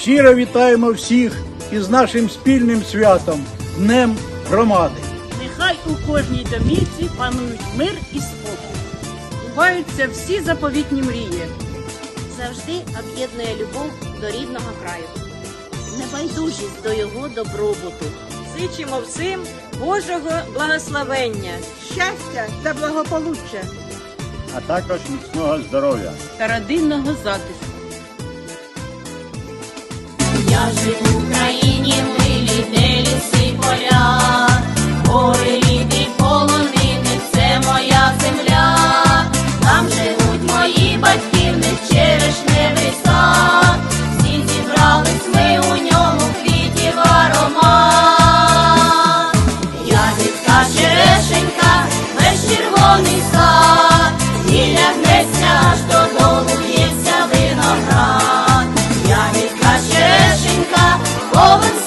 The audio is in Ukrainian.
Щиро вітаємо всіх із нашим спільним святом Днем громади. Нехай у кожній домівці панують мир і спокій. Збуваються всі заповітні мрії. завжди об'єднує любов до рідного краю, небайдужість до його добробуту. Зичимо всім Божого благословення. щастя та благополуччя. а також міцного здоров'я. та родинного затишку. Я живу в країні, Слово